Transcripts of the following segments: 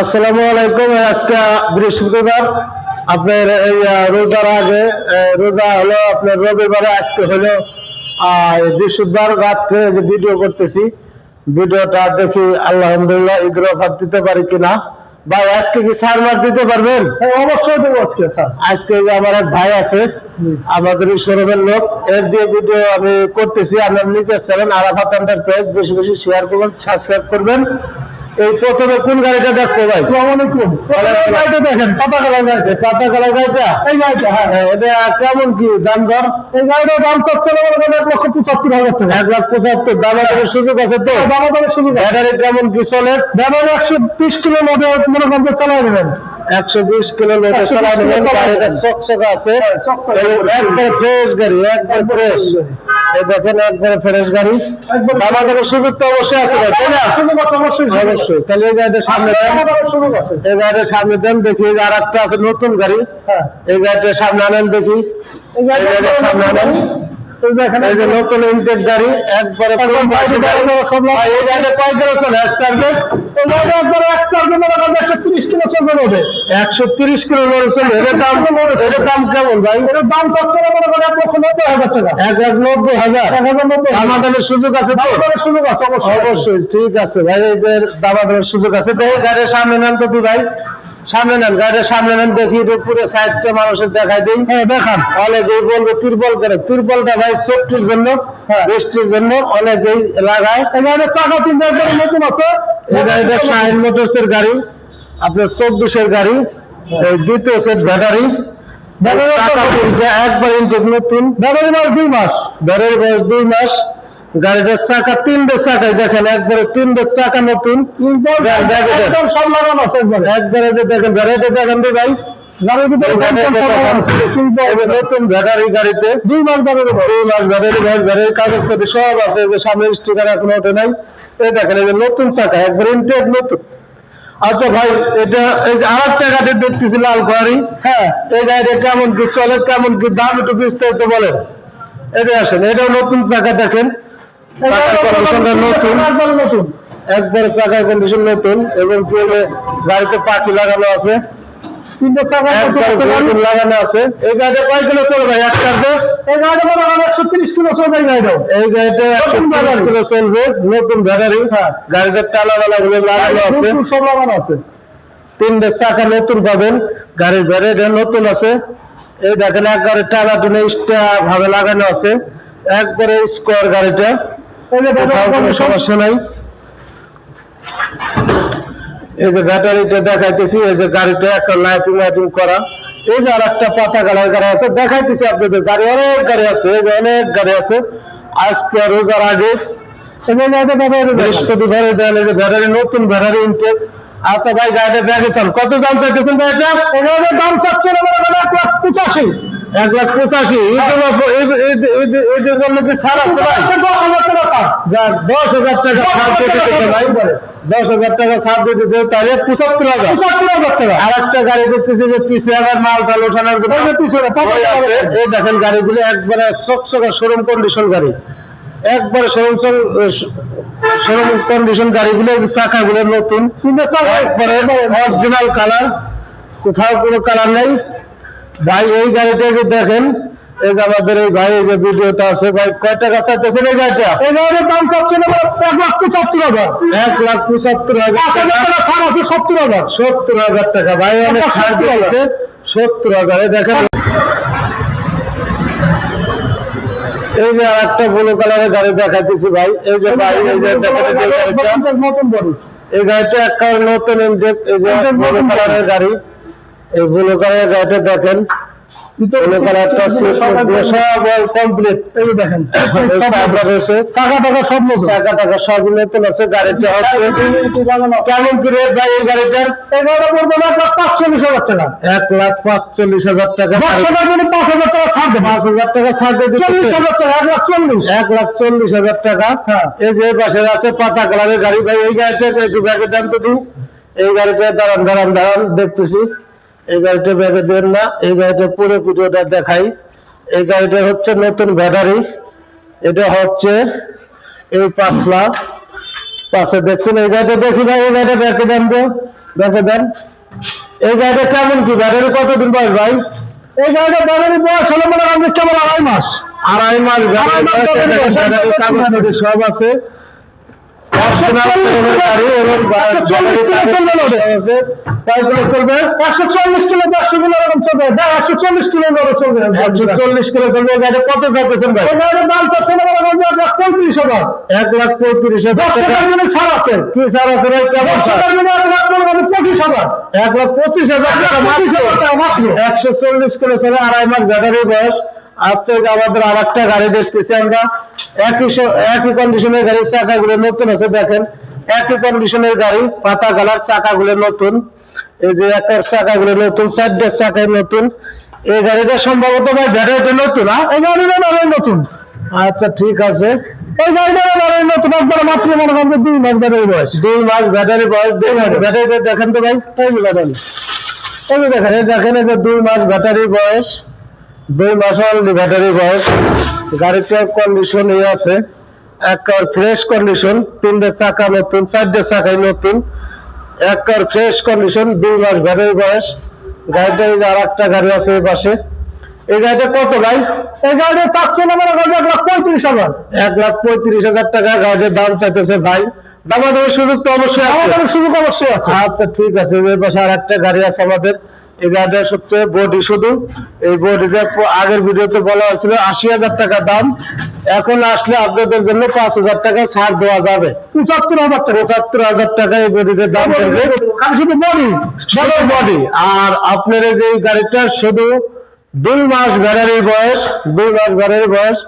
আসসালামু আলাইকুম। আজকে বৃহস্পতিবার। আপনার এই রোজার আগে রোজা হলো আপনার রবিবারে আজকে হলো বৃহস্পতিবার রাত্রে যে ভিডিও করতেছি ভিডিওটা দেখি আলহামদুলিল্লাহ ঈদের অফার দিতে পারি কিনা। ভাই আজকে কি সার মার দিতে পারবেন? অবশ্যই দেবো আজকে স্যার আজকে আমার এক ভাই আছে আমাদের শোরুমের লোক এর দিয়ে ভিডিও আমি করতেছি। আপনার নিজের চ্যানেল আরাফাত এন্টারপ্রাইজ বেশি বেশি শেয়ার করবেন সাবস্ক্রাইব করবেন। এই প্রথমে কোন গাড়িটা দেখতে ভাই? গাড়িটা দেখেন পাতা কালার গাড়িটা। পাতা কালার গাড়িটা? এই গাড়িটা হ্যাঁ। হ্যাঁ, এটা কেমন কি দাম দর? এই গাড়িটার দাম চাচ্ছে না করেন এক লক্ষ পঁচাত্তর হাজার টাকা। এক লাখ পঁচাত্তর দামা দামের সুযোগ আছে তো? দামা দামের সুযোগ কেমন কি চলে দামের একশো বিশ কিলো মধ্যে মনে করেন যে চালাই নেবেন একশো বিশ কিলো মধ্যে চালাই নেবেন গাড়িটা চকচকা আছে। একবার ফ্রেশ গাড়ি একবার ফ্রেশ। দেখেন একবারে ফ্রেশ গাড়ি। আমাদের সুযোগ তো অবশ্যই আছে তাই না? অবশ্যই অবশ্যই। তাহলে এই গাড়িটা সামনে দেন। এই গাড়িটা সামনে দেন দেখি আর একটা আছে নতুন গাড়ি। এই গাড়িটা সামনে আনেন দেখি। এই গাড়িটা সামনে আনেন। এই যে নতুন ইনটেক গাড়ি একবারে পুরো পার্টি গাড়ি। ভাই, এই গাড়িটা কয় কিলো চলে? এক টার্গেট এই গাড়িটা একবারে এক টার্গেট মানে একশো তিরিশ কিলো চলবে রোডে। একশো তিরিশ কিলো লোড চলবে। এটার দাম এটার দাম কেমন ভাই? এটার দাম কত মনে করেন এক লক্ষ নব্বই হাজার টাকা। এক লাখ নব্বই হাজার? এক হাজার নব্বই আমাদের সুযোগ আছে সুযোগ আছে অবশ্যই। ঠিক আছে। ভাই এদের দাবাদের সুযোগ আছে। তো গাড়ির সামনে নেন তো তুই ভাই। সামনে নেন গাড়ির সামনে নেন দেখি পুরো সাইডটা মানুষের দেখাই দিই। হ্যাঁ দেখান। অনেকেই বলব তিরপল করে। তিরপলটা ভাই সেফটির জন্য বৃষ্টির জন্য অনেকেই লাগায়। এখানে টাকা তিন হাজার নতুন আছে। এই গাড়িটা শাহিন মোটরসের গাড়ি। আপনার চব্বিশের গাড়ি। এই দ্বিতীয় সেট ব্যাটারি একবার ইঞ্চেক নতুন। ব্যাটারি মাস দুই মাস। ব্যাটারি বয়স দুই মাস। গাড়িটার চাকা তিনটে চাকায় দেখেন একবারে তিনটে চাকা নতুন। একদম সব লাগানো আছে একবারে। যে দেখেন গাড়িটা দেখেন রে ভাই। নতুন ব্যাটারি গাড়িতে। দুই মাস ব্যাটারি দুই মাস ব্যাটারি ভাই ব্যাটারি কাগজপত্র সব আছে যে সামনে স্টিকার এখন ওঠে নাই। এই দেখেন এই যে নতুন চাকা একবার ইনটেক নতুন। আচ্ছা ভাই এটা এই যে আর একটা গাড়ি দেখতেছি লাল গাড়ি হ্যাঁ। এই গাড়িটা কেমন কি চলে কেমন কি দাম একটু বিস্তারিত বলেন। এটা আসেন এটাও নতুন চাকা দেখেন। নতুন। একবার চাকার কন্ডিশন নতুন এবং গাড়িতে পাখি লাগানো আছে। তিনটে চাকা নতুন লাগানো আছে। এই গাড়িটা কয় কিলো চলে এক চার্জে? এই গাড়িটা একশো তিরিশ কিলো চলবে এই গাড়িটা এই গাড়িটা একশো তিরিশ কিলো চলবে নতুন ব্যাটারি গাড়িটার টালা বালা গুলো লাগানো আছে। সব লাগানো আছে। তিনটে চাকা নতুন পাবেন। গাড়ির ব্যাটারিটা নতুন আছে। এই দেখেন একবারে টানা টুনে ভাবে লাগানো আছে। একবারে স্কোয়ার গাড়িটা। সমস্যা নাই। এই যে ব্যাটারিটা দেখাইতেছি এই যে গাড়িটা একটা লাইটিং লাইটিং করা। এই যে আর একটা পাতা গাড়ি গাড়ি আছে দেখাইতেছি আপনাদের। গাড়ি অনেক গাড়ি আছে এই যে অনেক গাড়ি আছে। আজকে রোজার আগে। বৃহস্পতিবার এই যে ব্যাটারি নতুন ব্যাটারি ইনটেক। আচ্ছা ভাই গাড়িটা কত দাম চাইতেছেন ভাই এটা? এগুলোর দাম মানে এক লাখ পঁচাশি। এক লাখ পঁচাশি? এদের জন্য কি ছাড় আছে ভাই। দশ হাজার টাকা। ছাড় ভাই। দশ হাজার টাকা ছাড় দিতে দিতে তাহলে পঁচাত্তর হাজার। পঁচাত্তর হাজার টাকা। আর একটা গাড়ি দেখতেছি যে পিছিয়ে আবার মাল টাল ওঠানোর এই দেখেন গাড়িগুলো একবারে চকচকা শোরুম কন্ডিশন গাড়ি। একবার শোরুম শোরুম কন্ডিশন গাড়িগুলো চাকাগুলো নতুন। একবারে অরিজিনাল কালার কোথাও কোনো কালার নেই। ভাই এই গাড়িটা যে দেখেন এই যে আমাদের এই ভাই এই যে ভিডিওটা আছে ভাই কয় টাকা চাইতেছেন এই গাড়িটা? এই গাড়ির দাম চাচ্ছে না এক লাখ পঁচাত্তর হাজার। এক লাখ পঁচাত্তর হাজার সত্তর হাজার। সত্তর হাজার টাকা ভাই অনেক সত্তর হাজার দেখেন এই যে একটা ব্লু কালারের গাড়ি দেখাচ্ছি ভাই। এই যে ভাই এই যে নতুন বডি। এই গাড়িটা একটা নতুন ইঞ্জেক্ট এই যে ব্লু কালারের গাড়ি। এই ব্লু কালারের গাড়িটা দেখেন। কমপ্লিট এই দেখেন টাকা টাকা সব টাকা টাকা সব আছে গাড়িটা কেমন কি ভাই এই গাড়িটার? এই পড়বে এক লাখ পাঁচচল্লিশ হাজার টাকা। এক লাখ পাঁচচল্লিশ হাজার টাকা। পাঁচ হাজার টাকা পাঁচ হাজার টাকা চল্লিশ হাজার টাকা এক লাখ চল্লিশ। এক লাখ চল্লিশ হাজার টাকা। এই যে পাশে আছে পাতা কালারের গাড়ি ভাই এই গাড়িটা একটু ব্যাগের দাম তো দিই এই গাড়িটা দাঁড়ান দাঁড়ান দাঁড়ান দেখতেছি। এই গাড়িটা ব্যাগে দেন না এই গাড়িটা পুরো ভিডিওটা দেখাই। এই গাড়িটা হচ্ছে নতুন ব্যাটারি। এটা হচ্ছে এই পাঁচলা পাশে দেখছেন এই গাড়িটা দেখি ভাই এই গাড়িটা ব্যাগে দেন তো দেখে দেন। এই গাড়িটা কেমন কি? ব্যাটারি কতদিন বয়স ভাই? এই গাড়িটা ব্যাটারি বয়স হলো মনে হয় আড়াই মাস। আড়াই মাস সব মাস একশো চল্লিশ কিলো একশো চল্লিশ কিলো চলে আড়াই মাস ব্যাটারি বয়স। আজকে আমাদের আর একটা গাড়ি দেখতেছি আমরা একই একই কন্ডিশনের গাড়ির চাকাগুলো নতুন আছে দেখেন। একই কন্ডিশনের গাড়ি পাতা কালার চাকাগুলো নতুন। এই যে একটা চাকাগুলো নতুন চারটের চাকায় নতুন। এই গাড়িটা সম্ভবত ভাই ব্যাটারিটা নতুন হ্যাঁ এই গাড়িটা নতুন। আচ্ছা ঠিক আছে। এই গাড়িটা নয় নতুন একবার মাত্র মনে করেন দুই মাস ব্যাটারি বয়স। দুই মাস ব্যাটারি বয়স দুই মাস ব্যাটারিটা দেখেন তো ভাই। এই ব্যাটারি এই দেখেন এই দেখেন এই যে দুই মাস ব্যাটারি বয়স। দুই মাস অলরেডি ব্যাটারি বয়স। গাড়িটার কন্ডিশন এই আছে। একবার ফ্রেশ কন্ডিশন তিনটে চাকা নতুন চারটে চাকাই নতুন। একবার ফ্রেশ কন্ডিশন দুই মাস ব্যাটারি বয়স। গাড়িটা এই আর একটা গাড়ি আছে এই পাশে। এই গাড়িটা কত ভাই? এই গাড়িটা চাচ্ছে না মনে এক লাখ পঁয়ত্রিশ হাজার। এক লাখ পঁয়ত্রিশ হাজার টাকা গাড়ির দাম চাইতেছে ভাই। দামাদামের সুযোগ তো অবশ্যই আমাদের সুযোগ অবশ্যই আছে। আচ্ছা ঠিক আছে। এর পাশে আর একটা গাড়ি আছে আমাদের। গাড়িটা বডি শুধু এই বডিতে আগের ভিডিওতে বলা হয়েছিল আশি হাজার টাকা দাম এখন আসলে আপনাদের জন্য পাঁচ হাজার টাকা ছাড় দেওয়া যাবে। পঁচাত্তর হাজার টাকা পঁচাত্তর হাজার টাকা এই বডিতে দাম শুধু বডি? শুধু বডি। আর আপনার যে গাড়িটা শুধু দুই মাস বয়স দুই মাস বয়স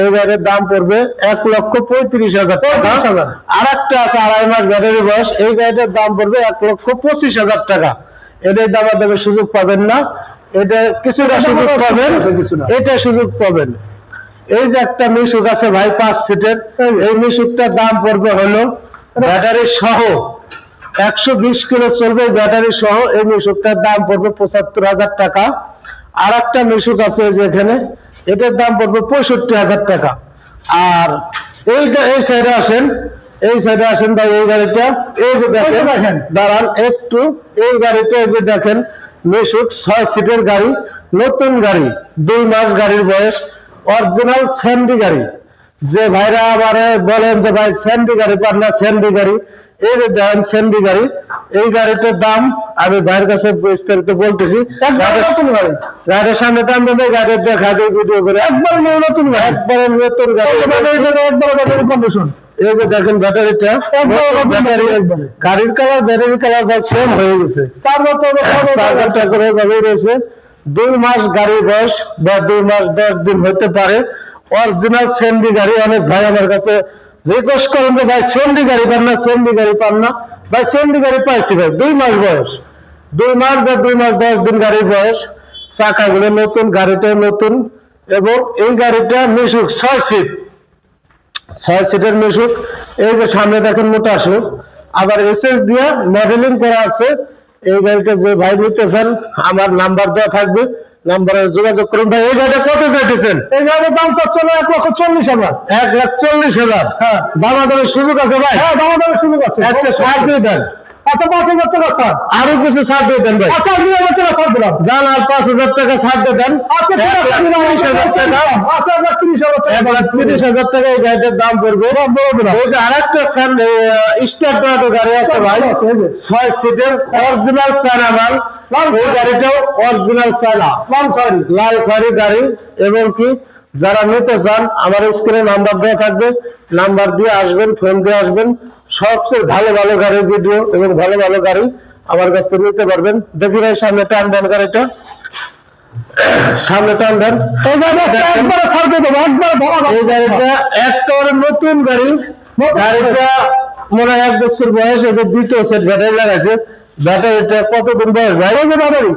এই গাড়ির দাম পড়বে এক লক্ষ পঁয়ত্রিশ হাজার টাকা। আর একটা আছে আড়াই মাস ব্যাটারি বয়স এই গাড়িটার দাম পড়বে এক লক্ষ পঁচিশ হাজার টাকা। এদের দাম দেবে সুযোগ পাবেন না। এটা কিছুটা সুযোগ পাবেন। এটা সুযোগ পাবেন। এই যে একটা মিশুক আছে ভাই পাঁচ সিটের এই মিশুকটার দাম পড়বে হলো ব্যাটারি সহ একশো বিশ কিলো চলবে ব্যাটারি সহ এই মিশুকটার দাম পড়বে পঁচাত্তর হাজার টাকা। আর একটা মিশুক আছে যেখানে এটার দাম পড়বে পঁয়ষট্টি হাজার টাকা। আর এই এই সাইডে আসেন এই সাইডে আসেন ভাই এই গাড়িটা। এই যে দেখেন দাঁড়ান একটু। এই গাড়িটা এই যে দেখেন মিশুক ছয় সিটের গাড়ি নতুন গাড়ি দুই মাস গাড়ির বয়স অরিজিনাল ফ্যান্ডি গাড়ি। যে ভাইরা আবার বলেন যে ভাই স্যান্ডি গাড়ি পান না স্যান্ডি গাড়ি। এই যে দেখেন স্যান্ডি গাড়ি। এই গাড়িটার দাম আমি ভাইয়ের কাছে বিস্তারিত বলতেছি। নতুন গাড়ি। গাড়ির সামনে দাম দেবে গাড়ির দেখা যায় ভিডিও করে। একবার নতুন গাড়ি। একবারে নতুন গাড়ি। একবার কন্ডিশন এই যে দেখেন ব্যাটারিটা ব্যাটারি গাড়ির কালার ব্যাটারি কালার ভাই সেম হয়ে গেছে। চার্জারটা করে ভাবে রয়েছে। দুই মাস গাড়ির বয়স বা দুই মাস দশ দিন হতে পারে। অরিজিনাল সেন্ডি গাড়ি অনেক ভাই আমার কাছে রিকোয়েস্ট করেন যে ভাই সেন্ডি গাড়ি পান না সেন্ডি গাড়ি পান না। ভাই সেন্ডি গাড়ি পাইছি ভাই দুই মাস বয়স। দুই মাস বা দুই মাস দশ দিন গাড়ির বয়স। চাকাগুলো নতুন গাড়িটা নতুন এবং এই গাড়িটা মিশুক ছয় সিট ছয় সিটের মেশুক এই যে সামনে দেখেন মোটা আসুক। আবার এসএস দিয়ে মডেলিং করা আছে। এই গাড়িতে যে ভাই নিতেছেন আমার নাম্বার দেওয়া থাকবে। নাম্বারে যোগাযোগ করুন। ভাই এই গাড়িটা কত চাইতেছেন? এই গাড়ির দাম তো চলে এক লক্ষ চল্লিশ হাজার। এক লাখ চল্লিশ হাজার। হ্যাঁ। দামাদামের সুযোগ আছে ভাই? হ্যাঁ দামাদামের সুযোগ আছে। একটা সাহায্য দেন। আচ্ছা পাঁচ হাজার টাকা ছাড়। আরও কিছু ছাড় দিয়ে দেন ভাই। আচ্ছা দুই হাজার টাকা ছাড় দিলাম। যান আর পাঁচ হাজার টাকা ছাড় দিয়ে দেন। আচ্ছা তিরিশ হাজার টাকা এক তিরিশ হাজার টাকা তিরিশ হাজার টাকা এই গাড়িটার দাম পড়বে। ওই যে আরেকটা ফ্যান স্টার ট্রাটো গাড়ি আছে ভাই। ছয় সিটের অরিজিনাল চায়না মাল ওই গাড়িটাও অরিজিনাল চায়না লাল খড়ি গাড়ি এবং কি যারা নিতে চান আমার স্ক্রিনে নাম্বার দেওয়া থাকবে নাম্বার দিয়ে আসবেন ফোন দিয়ে আসবেন। সবচেয়ে ভালো ভালো গাড়ির ভিডিও এবং ভালো ভালো গাড়ি আমার কাছ থেকে নিতে পারবেন। দেখি ভাই সামনে টান দেন গাড়িটা। সামনে টান দেন। এই গাড়িটা একবারে একেবারে নতুন গাড়ি। গাড়িটা মনে হয় এক বছর বয়স এদের দ্বিতীয় সেট ব্যাটারি লাগাইছে। ব্যাটারিটা কতদিন বয়স? ভাই এই যে ব্যাটারি?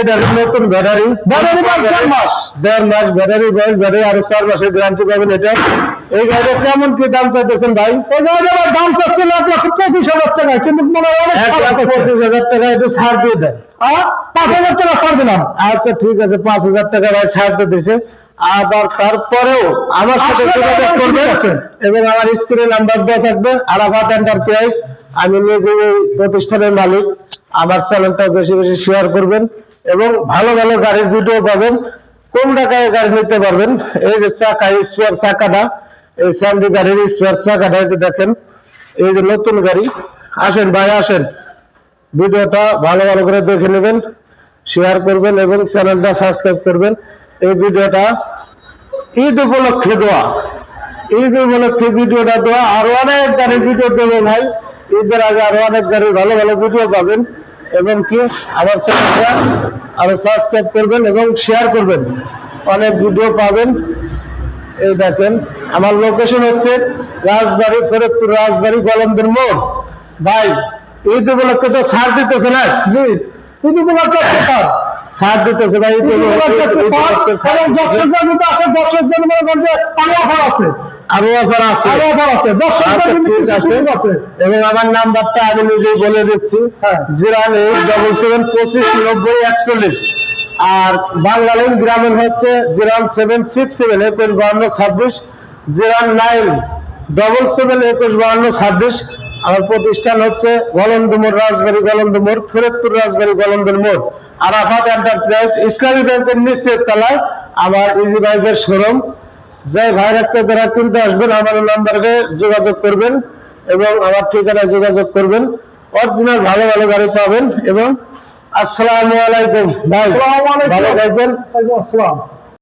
এটা নতুন ব্যাটারি? ব্যাটারি দেড় মাস। দেড় মাস ব্যাটারি বয়স ব্যাটারি আরও চার মাসের গ্যারান্টি পাবেন এটা। এই গাড়িটা কেমন কি দাম চাইতেছেন ভাই? এই গাড়িটার দাম চাচ্ছে এক লক্ষ পঁচিশ হাজার টাকা কিন্তু মনে হয় এক লাখ পঁচিশ হাজার টাকা একটু ছাড় দিয়ে দেন। আহ, পাঁচ হাজার টাকা ছাড় দিলাম। আচ্ছা ঠিক আছে পাঁচ হাজার টাকা ভাই ছাড় দিয়ে দিছে। আবার তারপরেও আমার সাথে যোগাযোগ করবেন। এবং আমার স্ক্রিনে নাম্বার দেওয়া থাকবে আরাফাত এন্টারপ্রাইজ আমি নিজে প্রতিষ্ঠানের মালিক। আমার চ্যানেলটা বেশি বেশি শেয়ার করবেন এবং ভালো ভালো গাড়ির ভিডিও পাবেন। কোন টাকায় গাড়ি নিতে পারবেন? এই যে চাকা স্পেয়ার চাকাটা, এই স্যান্ডি গাড়ির স্পেয়ার চাকাটা, এই যে দেখেন, এই যে নতুন গাড়ি। আসেন ভাই, আসেন। ভিডিওটা ভালো ভালো করে দেখে নেবেন শেয়ার করবেন এবং চ্যানেলটা সাবস্ক্রাইব করবেন। এই ভিডিওটা ঈদ উপলক্ষে দেওয়া। ঈদ উপলক্ষে ভিডিওটা দেওয়া। আরও অনেক গাড়ির ভিডিও দেবো ভাই। ঈদের আগে আরও অনেক গাড়ির ভালো ভালো ভিডিও পাবেন এবং কি আমার চ্যানেলটা আরও সাবস্ক্রাইব করবেন এবং শেয়ার করবেন। অনেক ভিডিও পাবেন। এই দেখেন আমার লোকেশন হচ্ছে রাজবাড়ি ফরিদপুর রাজবাড়ি গলন্দের মোড়। ভাই ঈদ উপলক্ষে তো ছাড় দিতেছে না? তোমার কাছে ছাড়। দিতেছে ভাই ঈদ উপলক্ষে- ঈদ উপলক্ষে দর্শকদের মনে করেন যে আছে। আরও অফার আছে। আরও অফার আছে। আচ্ছা, কিছু আছে। এবং আমার নাম্বারটা আমি নিজেই বলে দিচ্ছি। হ্যাঁ। জিরো এইট ডবল সেভেন পঁচিশ নব্বই একচল্লিশ। আর বাংলালিন হচ্ছে জিরো সেভেন সিক্স সেভেন একুশ বাহান্ন ছাব্বিশ। জিরো নাইন ডবল সেভেন একুশ বাহান্ন ছাব্বিশ। আমার প্রতিষ্ঠান হচ্ছে গলন্দমোর রাজবাড়ি গলন্দমোর ফরিদপুর রাজবাড়ি গলন্দর মোড়। আরাফাত এন্টারপ্রাইজ ইসলামী ব্যাংকের নিশ্চিত তলায় আমার ইজি বাইকের শোরুম। যে ভাই রাখতে যারা কিনতে আসবেন আমার নাম্বারে যোগাযোগ করবেন এবং আমার ঠিকানায় যোগাযোগ করবেন। অরিজিনাল ভালো ভালো গাড়ি পাবেন এবং আসসালামু আলাইকুম। ভাই ভালো থাকবেন। আসসালাম।